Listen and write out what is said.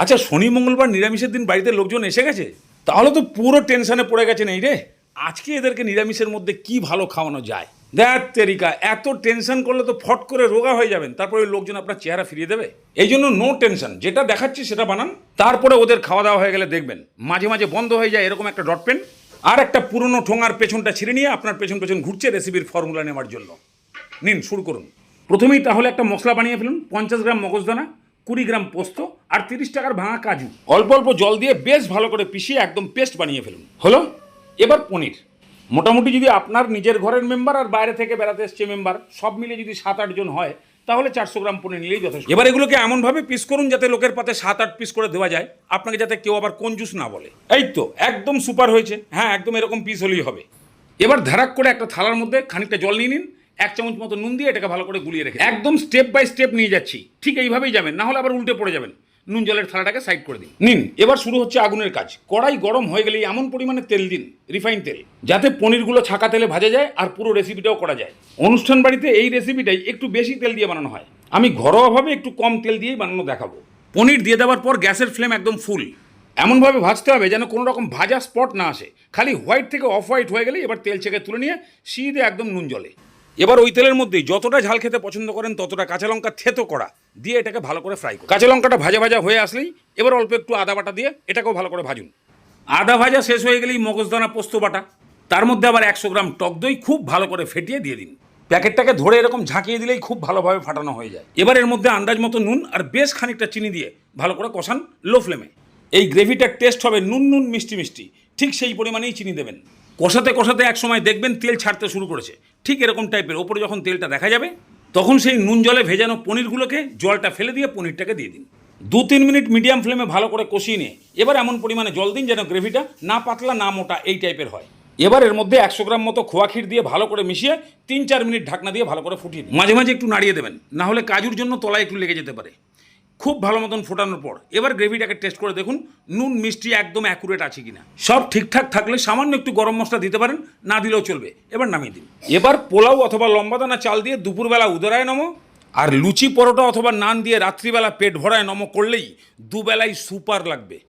আচ্ছা শনি, মঙ্গলবার, নিরামিষের দিন বাড়িতে লোকজন এসে গেছে? তাহলে তো পুরো টেনশনে পড়ে গেছেন এই রে। আজকে এদেরকে নিরামিষের মধ্যে কি ভালো খাওয়ানো যায়? দেখ, তেরিকা, এত টেনশন করলে তো ফট করে রোগা হয়ে যাবেন। তারপরে লোকজন আপনার চেহারা ফিরিয়ে দেবে। এই জন্য নো টেনশন যেটা দেখাচ্ছি সেটা বানান। তারপরে ওদের খাওয়া দাওয়া হয়ে গেলে দেখবেন। মাঝে মাঝে বন্ধ হয়ে যায় এরকম একটা ডট পেন। আর একটা পুরনো ঠোঙার পেছনটা ছিঁড়ে নিয়ে আপনার পেছন পেছন ঘুরছে রেসিপির ফর্মুলা নেওয়ার জন্য। নিন, শুরু করুন। প্রথমেই তাহলে একটা মশলা বানিয়ে ফেলুন। পঞ্চাশ গ্রাম মগজদানা, কুড়ি গ্রাম পোস্ত আর তিরিশ টাকার ভাঙা কাজু। অল্প অল্প জল দিয়ে বেশ ভালো করে পিষিয়ে একদম পেস্ট বানিয়ে ফেলুন। হলো? এবার পনির। মোটামুটি যদি আপনার নিজের ঘরের মেম্বার আর বাইরে থেকে বেড়াতে এসছে মেম্বার সব মিলে যদি সাত আট জন হয় তাহলে চারশো গ্রাম পনির নিলেই যথেষ্ট। এবার এগুলোকে এমনভাবে পিস করুন যাতে লোকের পাতে সাত আট পিস করে দেওয়া যায় আপনাকে যাতে কেউ আবার কঞ্জুস না বলে। এই তো একদম সুপার হয়েছে। হ্যাঁ একদম এরকম পিস হলেই হবে। এবার ধারাক করে একটা থালার মধ্যে খানিকটা জল নিয়ে নিন এক চামচ মতো নুন দিয়ে এটাকে ভালো করে গুলিয়ে রেখে একদম স্টেপ বাই স্টেপ নিয়ে যাচ্ছি। ঠিক এইভাবেই যাবেন না হলে আবার উল্টে পড়ে যাবেন। নুন জলের থালাটাকে সাইড করে দিন। নিন, এবার শুরু হচ্ছে আগুনের কাজ। কড়াই গরম হয়ে গেলেই এমন পরিমাণে তেল দিন রিফাইন তেল, যাতে পনিরগুলো ছাকা তেলে ভাজা যায় আর পুরো রেসিপিটাও করা যায়। অনুষ্ঠান বাড়িতে এই রেসিপিটাই একটু বেশি তেল দিয়ে বানানো হয়। আমি ঘরোয়াভাবে একটু কম তেল দিয়েই বানানো দেখাবো। পনির দিয়ে দেওয়ার পর গ্যাসের ফ্লেম একদম ফুল এমনভাবে ভাজতে হবে যেন কোনো রকম ভাজা স্পট না আসে। খালি হোয়াইট থেকে অফ হোয়াইট হয়ে গেলে এবার তেল ছেঁকে তুলে নিয়ে সিঁড়িতে একদম নুন জলে। এবার ওই তেলের মধ্যেই যতটা ঝাল খেতে পছন্দ করেন, ততটা কাঁচা লঙ্কা থেতো করা দিয়ে এটাকে ভালো করে ফ্রাই করুন। কাঁচা লঙ্কাটা ভাজা ভাজা হয়ে আসলেই এবার অল্প একটু আদা বাটা দিয়ে এটাকেও ভালো করে ভাজুন। আদা ভাজা শেষ হয়ে গেলেই মগজদানা পোস্ত বাটা, তার মধ্যে আবার একশো গ্রাম টক দই খুব ভালো করে ফেটিয়ে দিয়ে দিন। প্যাকেটটাকে ধরে এরকম ঝাঁকিয়ে দিলেই খুব ভালোভাবে ফাটানো হয়ে যায়। এবার এর মধ্যে আন্দাজ মতো নুন আর বেশ খানিকটা চিনি দিয়ে ভালো করে কষান লো ফ্লেমে। এই গ্রেভিটার টেস্ট হবে নুন নুন মিষ্টি মিষ্টি, ঠিক সেই পরিমাণেই চিনি দেবেন। কষাতে কষাতে এক সময় দেখবেন তেল ছাড়তে শুরু করেছে। ঠিক এরকম টাইপের, ওপরে যখন তেলটা দেখা যাবে, তখন সেই নুন জলে ভেজানো পনিরগুলোকে জলটা ফেলে দিয়ে পনিরটাকে দিয়ে দিন। দু তিন মিনিট মিডিয়াম ফ্লেমে ভালো করে কষিয়ে নিয়ে, এবার এমন পরিমাণে জল দিন যেন গ্রেভিটা না পাতলা, না মোটা এই টাইপের হয়। এবার এর মধ্যে একশো গ্রাম মতো খোয়া ক্ষীর দিয়ে ভালো করে মিশিয়ে তিন চার মিনিট ঢাকনা দিয়ে ভালো করে ফুটিয়ে মাঝে মাঝে একটু নাড়িয়ে দেবেন, না হলে কাজুর জন্য তলায় একটু লেগে যেতে পারে। খুব ভালো মতন ফোটানোর পর। এবার গ্রেভিটাকে টেস্ট করে দেখুন, নুন, মিষ্টি একদম অ্যাকুরেট আছে কিনা। সব ঠিকঠাক থাকলে সামান্য একটু গরম মশলা দিতে পারেন, না দিলেও চলবে। এবার নামিয়ে দিন। এবার পোলাও অথবা লম্বা দানা চাল দিয়ে দুপুরবেলা উদরায় নমো, আর লুচি পরোটা অথবা নান দিয়ে রাত্রিবেলা পেট ভরায় নমো করলেই দুবেলাই সুপার লাগবে।